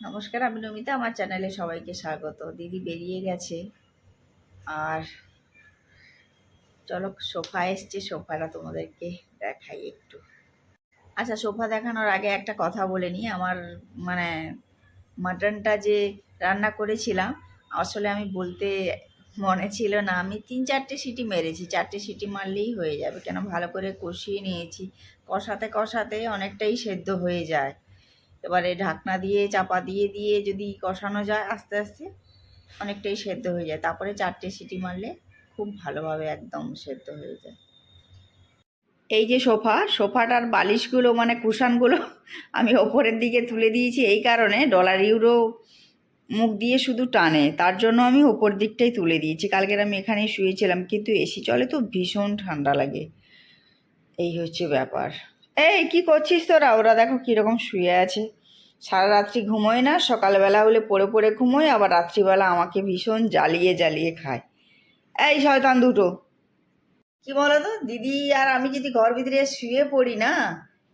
নমস্কার, আমি নমিতা, আমার চ্যানেলে সবাইকে স্বাগত। দিদি বেরিয়ে গেছে। আর চলো, সোফা এসছে, সোফাটা তোমাদেরকে দেখাই একটু। আচ্ছা সোফা দেখানোর আগে একটা কথা বলে নিই। আমার মানে মাটনটা যে রান্না করেছিলাম, আসলে আমি বলতে মনে ছিল না। আমি তিন চারটে সিটি মেরেছি, চারটে সিটি মারলেই হয়ে যাবে। কেন? ভালো করে কষিয়ে নিয়েছি। কষাতে কষাতে অনেকটাই সেদ্ধ হয়ে যায়। এবারে ঢাকনা দিয়ে, চাপা দিয়ে দিয়ে যদি কষানো যায় আস্তে আস্তে, অনেকটাই সেদ্ধ হয়ে যায়। তারপরে চারটে সিটি মারলে খুব ভালোভাবে একদম সেদ্ধ হয়ে যায়। এই যে সোফা, সোফাটার বালিশগুলো মানে কুশানগুলো আমি ওপরের দিকে তুলে দিয়েছি এই কারণে ডলার, ইউরো মুখ দিয়ে শুধু টানে। তার জন্য আমি ওপর দিকটাই তুলে দিয়েছি। কালকের আমি এখানেই শুয়েছিলাম, কিন্তু এসি চলে তো ভীষণ ঠান্ডা লাগে। এই হচ্ছে ব্যাপার। এই, কি করছিস তোরা? ওরা দেখো কীরকম শুয়ে আছে। সারা রাত্রি ঘুমোয় না, সকালবেলা হলে পড়ে পড়ে ঘুমোয়, আবার রাত্রিবেলা আমাকে ভীষণ জ্বালিয়ে জ্বালিয়ে খায়। এই, শয়তান দুটো। কি বলো তো দিদি আর আমি যদি ঘর ভিতরে শুয়ে পড়ি না,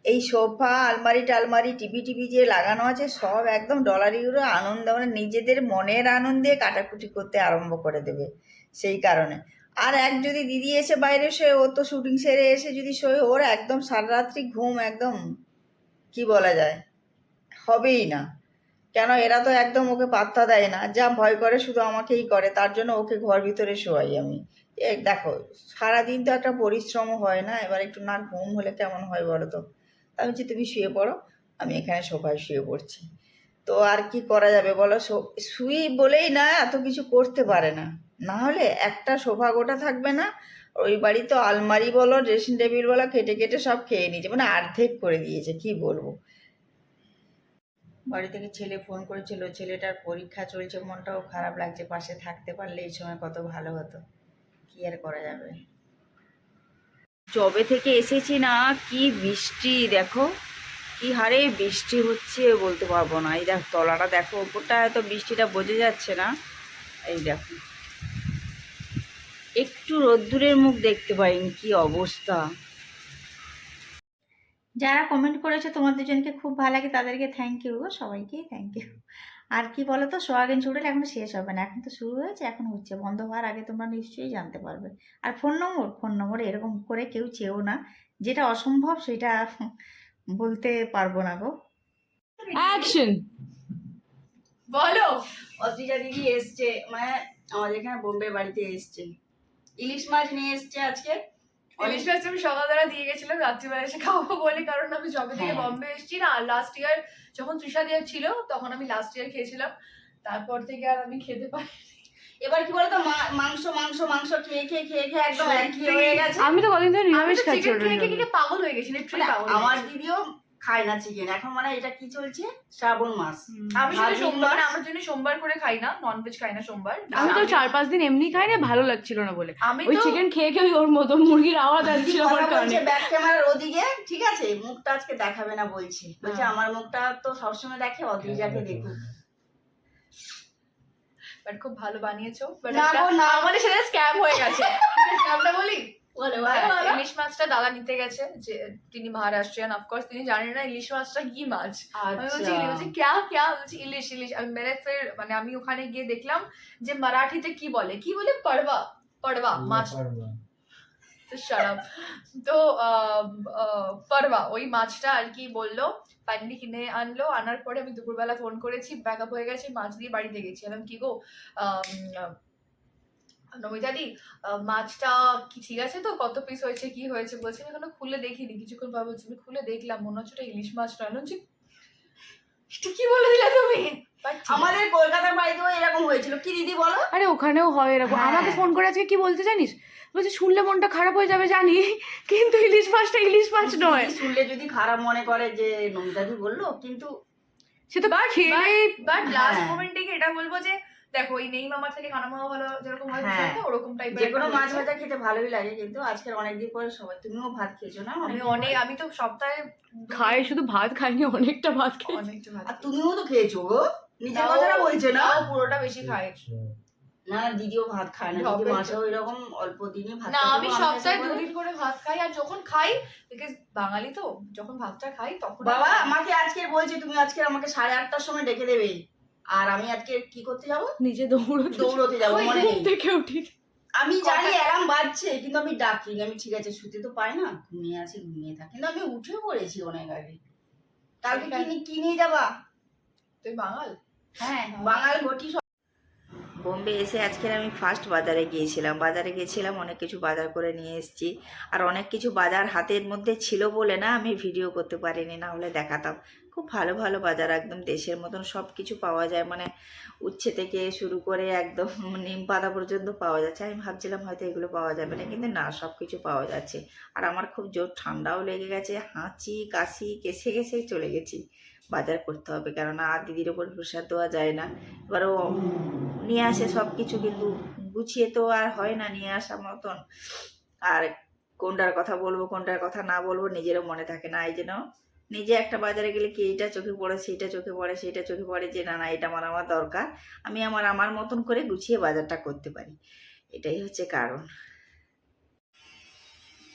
এই সোফা, আলমারি টালমারি, টিভি টিভি যে লাগানো আছে, সব একদম ডলার ইউরো আনন্দ মানে নিজেদের মনের আনন্দে কাটাকুটি করতে আরম্ভ করে দেবে। সেই কারণে। আর এক যদি দিদি এসে বাইরে শোয়, ও তো শুটিং সেরে এসে যদি শোয়, ওর একদম সারারাত্রি ঘুম একদম, কি বলা যায়, হবেই না। কেন এরা তো একদম ওকে পাত্তা দেয় না, যা ভয় করে শুধু আমাকেই করে, তার জন্য ওকে ঘর ভিতরে শোয়াই আমি। দেখো, সারাদিন তো একটা পরিশ্রম হয় না, এবার একটু না ঘুম হলে কেমন হয় বলো তো? আমি বলছি, তুমি শুয়ে পড়ো, আমি এখানে সোফায় শুয়ে পড়ছি। তো আর কি করা যাবে বলো? শুই বলেই না, এত কিছু করতে পারে না। না হলে একটা সোফা গোটা থাকবে না ওই বাড়ি তো আলমারি বলো ড্রেসিং টেবিল বলো কেটে কেটে সব খেয়ে নিয়েছে মানে অর্ধেক করে দিয়েছে কি বলব? বাড়ি থেকে ছেলে ফোন করেছিল ছেলেটার পরীক্ষা চলছে মনটাও খারাপ লাগছে পাশে থাকতে পারলে এই সময় কত ভালো হতো কি আর করা যাবে? জবে থেকে এসেছি না কি বৃষ্টি দেখো কি হারে বৃষ্টি হচ্ছে বলতে পারব না এই দেখ তলাটা দেখো ওপরটা এত বৃষ্টিটা বোঝা যাচ্ছে না এই দেখো। একটু রোদ্দুরের মুখ দেখতে পাইনি কি অবস্থা? যারা কমেন্ট করেছে তোমাদের জনকে খুব ভালো লাগে তাদেরকে থ্যাংক ইউ গো সবাইকেই থ্যাংক ইউ আর কি বলো তো সোয়াগিন চুড়েল এখন শেষ হবে না এখন তো শুরু হয়েছে এখন হচ্ছে বন্ধ হওয়ার আগে তোমরা নিশ্চয়ই জানতে পারবে। আর ফোন নম্বর ফোন নম্বর এরকম করে কেউ চেয়েও না যেটা অসম্ভব সেটা বলতে পারব না গো। অ্যাকশন বলো! অদ্রিজা দিদি এসছে মানে আমাদের এখানে বোম্বে বাড়িতে এসছে। ইলিশ মাছ নিয়ে এসছে আজকে। ইলিশ মাছ আমি সকালবেলা দিয়ে গেছিলাম রাত্রিবেলা এসে খাব বলে কারণ আমি জবে থেকে হ্যাঁ। বম্বে এসেছি না লাস্ট ইয়ার যখন তৃষা দিয়ে ছিল তখন আমি লাস্ট ইয়ার খেয়েছিলাম। তারপর থেকে আর আমি খেতে পারি এবার কি বলতো মা- মাংস মাংস মাংস খেয়ে খেয়ে খেয়ে খেয়ে একদম একই হয়ে গেছে। আমি তো কদিন ধরে আমি নিরামিষ খাচ্ছি পাগল হয়ে গেছি লিটারালি মানে পাগল আমার। দিদিও খায় না চিকেন এখন মানে এটা কি চলছে? শ্রাবণ মাস। আমি শুধু সোমবার মানে আমার জন্য সোমবার করে খাই না ননভেজ খাই না সোমবার। আমি তো চার পাঁচ দিন এমনি খাই না ভালো লাগছিল না বলে। আমি ওই চিকেন খেয়ে খেয়ে ওর মতো মুরগির আওয়াজ আসছিল আমার কানে। ব্যাক ক্যামেরার ওদিকে? ঠিক আছে মুখটা আজকে দেখাবে না বলছে। বলছে হ্যাঁ। আমার মুখটা তো সবসময় দেখে অদ্রিজাকে দেখুক। বাট খুব ভালো বানিয়েছো বাট না আমাদের সাথে স্ক্যাম হয়ে গেছে। স্ক্যামটা বলি বলে? হ্যাঁ, ইলিশ মাছটা দাদা নিতে গেছে যে তিনি মহারাষ্ট্রিয়ান অফকোর্স তিনি জানেন না ইলিশ মাছটা কি মাছ। আমি বলছি ইলিশ বলছি ক্যা ক্যা? বলছি ইলিশ ইলিশ। আমি মেরে ফের মানে আমি ওখানে গিয়ে দেখলাম যে মারাঠিতে কি বলে? কি বলে? পড়বা পড়বা মাছ। সারাপ তো আহ, আহ, পরবা ওই মাছটা আর কি বলল ফাইনালি কিনে আনলো আনার পরে আমি দুপুরবেলা ফোন করেছি ব্যাক আপ হয়ে গেছে মাছ দিয়ে বাড়িতে গেছিলাম কি গো? নমিতাদি মাছটা কি ঠিক আছে তো? কত পিস হয়েছে কি হয়েছে বলছি আমি এখনও খুলে দেখিনি কিছুক্ষণ পর বলছি আমি খুলে দেখলাম মনে হচ্ছে ওটা ইলিশ মাছ নয়। এটা কি বলে দিলে তুমি? আমাদের কলকাতার বাড়িতেও এরকম হয়েছিল। কি দিদি বলো? আরে ওখানেও হয় এরকম। হ্যাঁ। আমাকে ফোন করে আজকে কি বলতে জানিস? বলছে শুনলে মনটা খারাপ হয়ে যাবে জানি। কিন্তু ইলিশ মাছটা ইলিশ মাছ নয়। শুনলে যদি খারাপ মনে করে যে নমিতাদি বলল কিন্তু সে তো খেলেই বাট লাস্ট। মোমেন্টে এটা বলব যে দেখো এই নেই মামার থেকে কানা মামা ভালো যেরকম হয় হ্যাঁ। ওরকম টাইপের যে কোনো মাছ ভাজা খেতে ভালোই লাগে কিন্তু আজকের অনেকদিন পরে সবাই তুমিও ভাত খেয়েছো না? আমি অনেক আমি তো সপ্তাহে খায় শুধু ভাত খাইনি অনেকটা ভাত খেয়ে অনেকটা ভাত আর তুমিও তো খেয়েছো গো। নিজের কথাটা বলছো না? পুরোটা বেশি খাই না না দিদিও ভাত খায় না। দিদি ঢপের মাসে ওই রকম অল্প দিনই ভাত না আমি সপ্তাহে দুদিন করে ভাত খাই আর যখন খাই বিকজ বাঙালি তো যখন ভাতটা খাই তখন বাবা আমাকে আজকে বলছে তুমি আজকে আমাকে সাড়ে আটটার সময় ডেকে দেবে। আর আমি আজকে কি করতে যাব? নিজে দৌড়তে দৌড়তে যাব মনে নেই। থেকে উঠি। আমি জানি অ্যালার্ম বাজছে কিন্তু আমি ডাকি আমি ঠিক আছে শুতে তো পাই না ঘুমিয়ে আছি ঘুমিয়ে থাকি। কিন্তু আমি উঠে পড়েছি অনেক আগে। কালকে কি নি- কি নিয়ে যাবা? তুই বাঙাল? হ্যাঁ বাঙাল ঘটি বোম্বে এসে আজকের আমি ফার্স্ট বাজারে গিয়েছিলাম। বাজারে গিয়েছিলাম অনেক কিছু বাজার করে নিয়ে এসেছি। আর অনেক কিছু বাজার হাতের মধ্যে ছিল বলে না আমি ভিডিও করতে পারিনি না হলে দেখাতাম। খুব ভালো ভালো বাজার একদম দেশের মতন সব কিছু পাওয়া যায়। মানে উচ্ছে থেকে শুরু করে একদম নিম পাতা পর্যন্ত পাওয়া যাচ্ছে। আমি ভাবছিলাম হয়তো এগুলো পাওয়া যাবে না, কিন্তু না সব কিছু পাওয়া যাচ্ছে। আর আমার খুব জোর ঠান্ডাও লেগে গেছে, হাঁচি, কাশি, কেসে কেসে চলে গেছি বাজার করতে হবে। কেননা আর দিদির ওপর প্রসাদ দেওয়া যায় না। এবার ও নিয়ে আসে সব কিছু কিন্তু গুছিয়ে তো আর হয় না নিয়ে আসার মতন। আর কোনটার কথা বলব, কোনটার কথা না বলব নিজেরও মনে থাকে না। এই জন্য নিজে একটা বাজারে গেলে কি এইটা চোখে পড়ে, সেইটা চোখে পড়ে সেটা চোখে পড়ে যে না না, এটা আমার আমার দরকার। আমি আমার আমার মতন করে গুছিয়ে বাজারটা করতে পারি। এটাই হচ্ছে কারণ।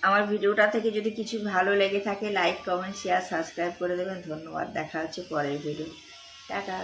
আমার ভিডিওটা থেকে যদি কিছু ভালো লেগে থাকে লাইক কমেন্ট শেয়ার সাবস্ক্রাইব করে দেবেন। ধন্যবাদ। দেখা হচ্ছে পরের ভিডিও টাটা।